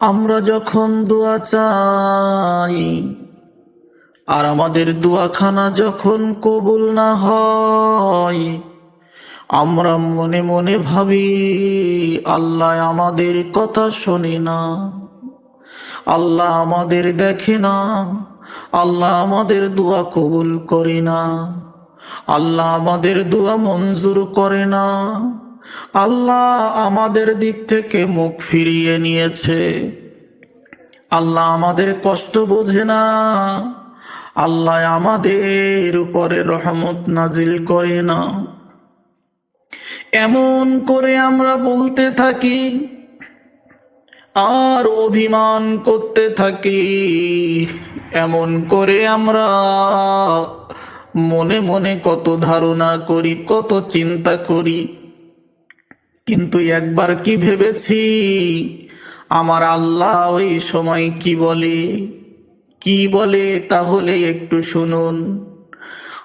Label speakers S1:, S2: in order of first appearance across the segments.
S1: আমরা যখন দোয়া চাই, আর আমাদের দোয়াখানা যখন কবুল না হয়, আমরা মনে মনে ভাবি, আল্লাহ আমাদের কথা শোনে না, আল্লাহ আমাদের দেখে না, আল্লাহ আমাদের দোয়া কবুল করে না, আল্লাহ আমাদের দোয়া মঞ্জুর করে না। আল্লাহ আমাদের দিক থেকে মুখ ফিরিয়ে নিয়েছে। আল্লাহ আমাদের কষ্ট বোঝে না। আল্লাহ আমাদের উপরে রহমত নাজিল করে না। এমন করে আমরা বলতে থাকি, আর অভিমান করতে থাকি, এমন করে আমরা মনে মনে কত ধারণা করি, কত চিন্তা করি। কিন্তু একবার কি ভেবেছি? আমার আল্লাহ ওই সময় কি বলে? কি বলে তাহলে একটু শুনুন।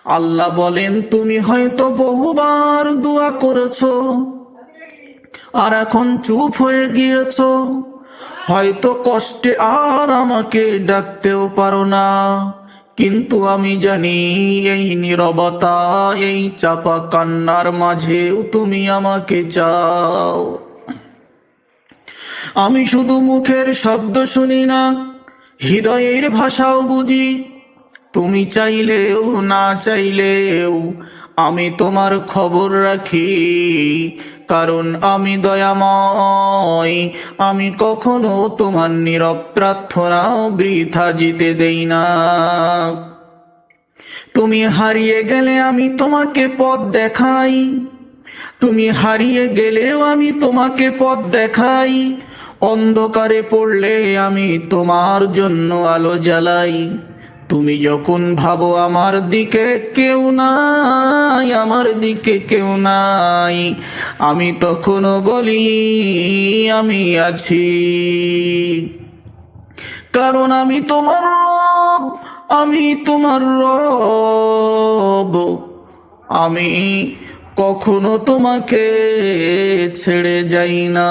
S1: আল্লাহ বলেন, তুমি হয়তো বহুবার দোয়া করেছ আর এখন চুপ হয়ে গিয়েছ। হয়তো কষ্টে আর আমাকে ডাকতেও পারো না। কিন্তু আমি জানি এই নিরবতা, এই চাপা কান্নার মাঝেও তুমি আমাকে চাও। আমি শুধু মুখের শব্দ শুনি না, হৃদয়ের ভাষাও বুঝি তুমি চাইলেও না চাইলেও আমি তোমার খবর রাখি। কারণ আমি দয়াময়, আমি কখনো তোমার নীরব প্রার্থনা বৃথা জিতে দেই না। তুমি হারিয়ে গেলে আমি তোমাকে পথ দেখাই। তুমি হারিয়ে গেলেও আমি তোমাকে পথ দেখাই। অন্ধকারে পড়লে আমি তোমার জন্য আলো জ্বালাই। তুমি যখন ভাবো আমার দিকে কেউ নাই, আমার দিকে কেউ নাই, আমি তখনও বলি, আমি আছি। কারণ আমি তোমার রব, আমি তোমার রব। আমি কখনো তোমাকে ছেড়ে যাই না।